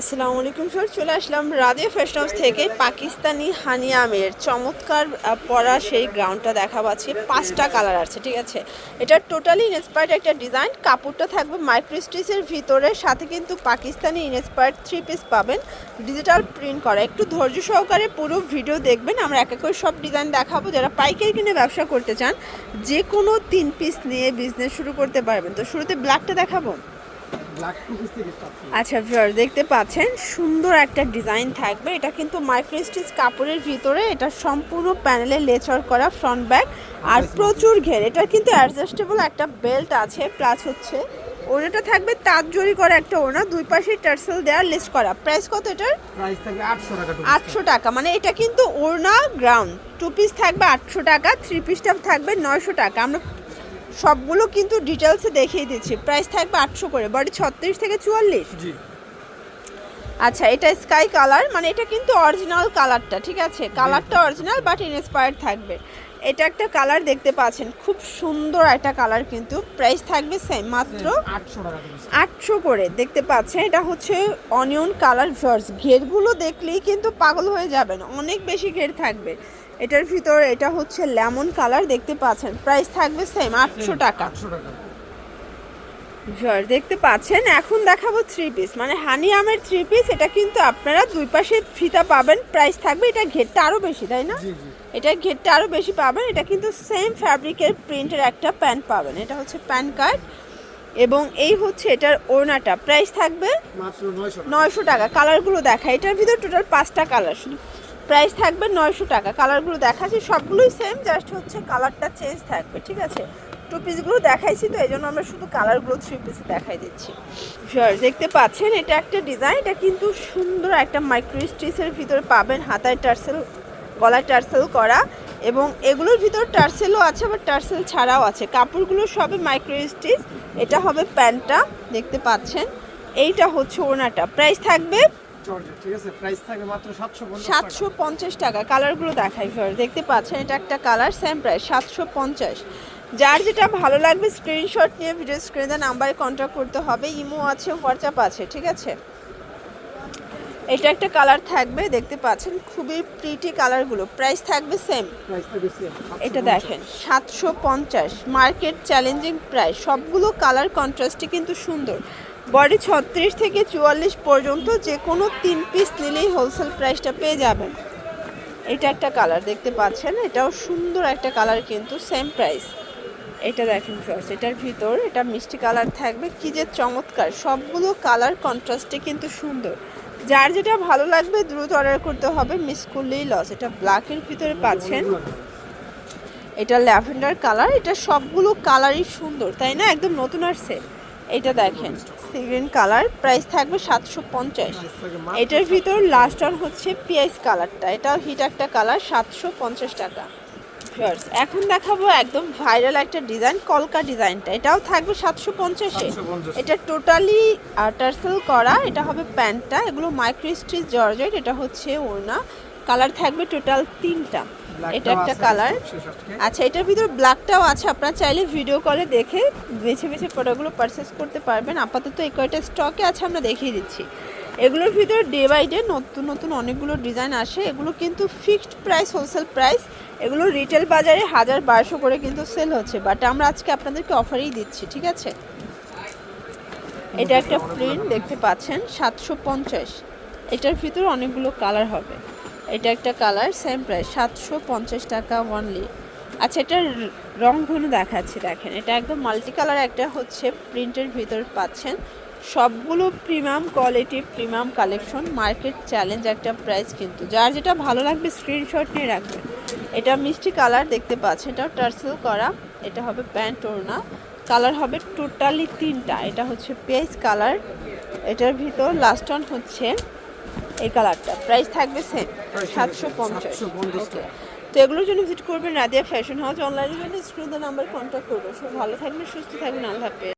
আসসালামু আলাইকুম স্যার চলে আসলাম রাধে ফ্যাশন হাউস থেকে পাকিস্তানি হানিয়ামের চমৎকার পরা সেই গ্রাউন্ডটা দেখা পাচ্ছি পাঁচটা কালার আছে, ঠিক আছে? এটা টোটালি ইনস্পায়ার্ড একটা ডিজাইন কাপড়টা থাকবে মাইক্রোস্টিচের ভিতরে। সাথে কিন্তু পাকিস্তানি ইনস্পায়ার্ড থ্রি পিস পাবেন। ডিজিটাল প্রিন্ট করা। একটু ধৈর্য সহকারে পুরো ভিডিও দেখবেন। আমরা এক এক করে সব ডিজাইন দেখাবো। যারা পাইকারি কিনে ব্যবসা করতে চান, যে কোনো তিন পিস নিয়ে বিজনেস শুরু করতে পারবেন। তো শুরুতে ব্ল্যাকটা দেখাবো? আচ্ছা ভিউয়ার দেখতে পাচ্ছেন সুন্দর একটা ডিজাইন থাকবে। এটা কিন্তু মাইক্রোস্টিচ কাপড়ের ভিতরে এটা সম্পূর্ণ প্যানেলে লেচার করা ফ্রন্ট ব্যাক আর প্রচুর ঘের। এটা কিন্তু অ্যাডজাস্টেবল একটা বেল্ট আছে প্লাস হচ্ছে ওড়নাটা থাকবে তাঁত জড়ি করা একটা ওড়না দুই পাশে টার্সেল দেওয়া লেস করা। প্রাইস কত এটার? প্রাইস থাকবে 800 টাকা আটশো টাকা মানে এটা কিন্তু ওড়না গ্রাউন্ড টু পিস থাকবে আটশো টাকা থ্রি পিসটা থাকবে নয়শো টাকা। আমরা সবগুলো কিন্তু ডিটেলসে দেখিয়ে দিচ্ছি। প্রাইস থাকবে আটশো করে বডি ছত্রিশ থেকে চুয়াল্লিশ। জি। আচ্ছা এটা স্কাই কালার মানে এটা কিন্তু অরিজিনাল কালারটা ঠিক আছে? কালারটা অরিজিনাল বাট ইনস্পায়ার্ড থাকবে। এটা একটা কালার দেখতে পাচ্ছেন। খুব সুন্দর একটা কালার কিন্তু। প্রাইস থাকবে সেম মাত্র 800 টাকা টু পিস আটশো করে। দেখতে পাচ্ছেন এটা হচ্ছে অনিয়ন কালার ভার্স ঘেরগুলো দেখলেই কিন্তু পাগল হয়ে যাবেন। অনেক বেশি ঘের থাকবে। এটার ভিতর এটা হচ্ছে লেমন কালার দেখতে পাচ্ছেন। প্রাইস থাকবে সেম আটশো টাকা। 800 দেখতে পাচ্ছেন এখন দেখাবো থ্রি পিস মানে হানি আমের থ্রি পিস এটা কিন্তু আপনারা দুই পাশে ফিতা পাবেন। প্রাইস থাকবে এটা ঘেরটা আরও বেশি তাই না? এটা ঘেরটা আরও বেশি পাবেন। এটা কিন্তু সেম ফ্যাব্রিকের প্রিন্টের একটা প্যান্ট পাবেন। এটা হচ্ছে প্যান কার্ড এবং এই হচ্ছে এটার ওড়নাটা। প্রাইস থাকবে মাত্র 900 টাকা। নয়শো টাকা। কালারগুলো দেখা। এটার ভিতর টোটাল পাঁচটা কালার শুধু প্রাইস থাকবে নয়শো টাকা। কালারগুলো দেখাচ্ছি। সবগুলোই সেম জাস্ট হচ্ছে কালারটা চেঞ্জ থাকবে ঠিক আছে? টু পিসগুলো দেখাইছি তো এই জন্য আমরা শুধু কালারগুলো থ্রি পিসে দেখাই দিচ্ছি। শিওর দেখতে পাচ্ছেন এটা একটা ডিজাইন এটা কিন্তু সুন্দর একটা মাইক্রো স্টিচের ভিতরে পাবেন হাতায় টার্সেল গলায় টার্সেল করা এবং এগুলোর ভিতর টার্সেলও আছে আবার টার্সেল ছাড়াও আছে। কাপড়গুলো সবই মাইক্রো স্টিচ এটা হবে প্যান্টটা দেখতে পাচ্ছেন। এইটা হচ্ছে ওনাটা প্রাইস থাকবে সাতশো পঞ্চাশ টাকা। কালারগুলো দেখাই ফের দেখতে পাচ্ছেন এটা একটা কালার সেম প্রাইস সাতশো পঞ্চাশ। যার যেটা ভালো লাগবে স্ক্রিনশট নিয়ে ভিডিও স্ক্রিনে নাম্বারে কন্ট্যাক্ট করতে হবে। ইমো আছে হোয়াটসঅ্যাপ আছে ঠিক আছে? এটা একটা কালার থাকবে দেখতে পাচ্ছেন খুবই প্রিটি কালারগুলো। প্রাইস থাকবে সেম প্রাইস থাকবে সেম এটা দেখেন সাতশো পঞ্চাশ। মার্কেট চ্যালেঞ্জিং প্রাইস সবগুলো কালার কন্ট্রাস্টই কিন্তু সুন্দর। বডি ছত্রিশ থেকে চুয়াল্লিশ পর্যন্ত যে কোনো তিন পিস নিলেই হোলসেল প্রাইসটা পেয়ে যাবেন। এটা একটা কালার দেখতে পাচ্ছেন? এটাও সুন্দর একটা কালার কিন্তু সেম প্রাইস এটা দেখেন ফার্স্ট এটার ভিতর এটা মিষ্টি কালার থাকবে। কি যে চমৎকার! সবগুলো কালার কন্ট্রাস্টে কিন্তু সুন্দর। যার যেটা ভালো লাগবে দ্রুত অর্ডার করতে হবে। মিস করলেই লস এটা ব্ল্যাকের ভিতরে পাচ্ছেন। এটা ল্যাভেন্ডার কালার। এটা সবগুলো কালারই সুন্দর, তাই না? একদম নতুন আসছে। এটা দেখেন সিগ্রিন কালার। প্রাইস থাকবে সাতশো পঞ্চাশ। এটার ভিতর লাস্ট ওয়ান হচ্ছে পিয়াইস কালারটা। এটাও হিট একটা কালার, সাতশো পঞ্চাশ টাকা। Viewers, এখন দেখাবো একদম ভাইরাল একটা ডিজাইন কলকা ডিজাইনটা এটাও থাকবে সাতশো পঞ্চাশে। এটা টোটালি টার্সেল করা। এটা হবে প্যান্টটা। এগুলো মাইক্রো স্টিচ জর্জেট এটা হচ্ছে ওড়না। কালার থাকবে টোটাল তিনটা। এটা একটা কালার আচ্ছা এটার ভিতর ব্ল্যাকটাও আছে। আপনারা চাইলে ভিডিও কলে দেখে বেছে বেছে প্রোডাক্টগুলো পারচেস করতে পারবেন। আপাতত এই কয়টা স্টকে আছে আমরা দেখিয়ে দিচ্ছি। এগুলোর ভিতর ডে বাই ডে নতুন নতুন অনেকগুলো ডিজাইন আসে। এগুলো কিন্তু ফিক্সড প্রাইস হোলসেল প্রাইস এগুলো রিটেল বাজারে হাজার বারোশো করে কিন্তু সেল হচ্ছে। বাট আমরা আজকে আপনাদেরকে অফারেই দিচ্ছি, ঠিক আছে? এটা একটা প্রিন্ট দেখতে পাচ্ছেন, সাতশো পঞ্চাশ। এটার ভিতর অনেকগুলো কালার হবে। এটা একটা কালার সেম প্রাইস সাতশো পঞ্চাশ টাকা ওয়ানলি আচ্ছা এটার রং ধনু দেখাচ্ছি, দেখেন। এটা একদম মাল্টি কালার একটা হচ্ছে প্রিন্টের ভিতর পাচ্ছেন। সবগুলো premium quality premium collection market challenge একটা প্রাইস কিন্তু। যার যেটা ভালো লাগবে স্ক্রিনশট নিয়ে রাখবেন এটা মিষ্টি কালার দেখতে পাচ্ছেন এটাও টার্সেল করা। এটা হবে প্যান্ট ওড়না কালার হবে টোটালি তিনটা। এটা হচ্ছে পেজ কালার। এটার ভিতর লাস্ট ওয়ান হচ্ছে এই কালারটা। প্রাইস থাকবে সেম সাতশো পঞ্চাশ। তো এগুলোর জন্য ভিজিট করবেন রাদিয়া ফ্যাশন হাউস অনলাইনের জন্য স্ক্রিন নাম্বার কন্ট্যাক্ট করবেন। সব ভালো থাকবেন সুস্থ থাকবেন। আল্লাহ হাফেজ।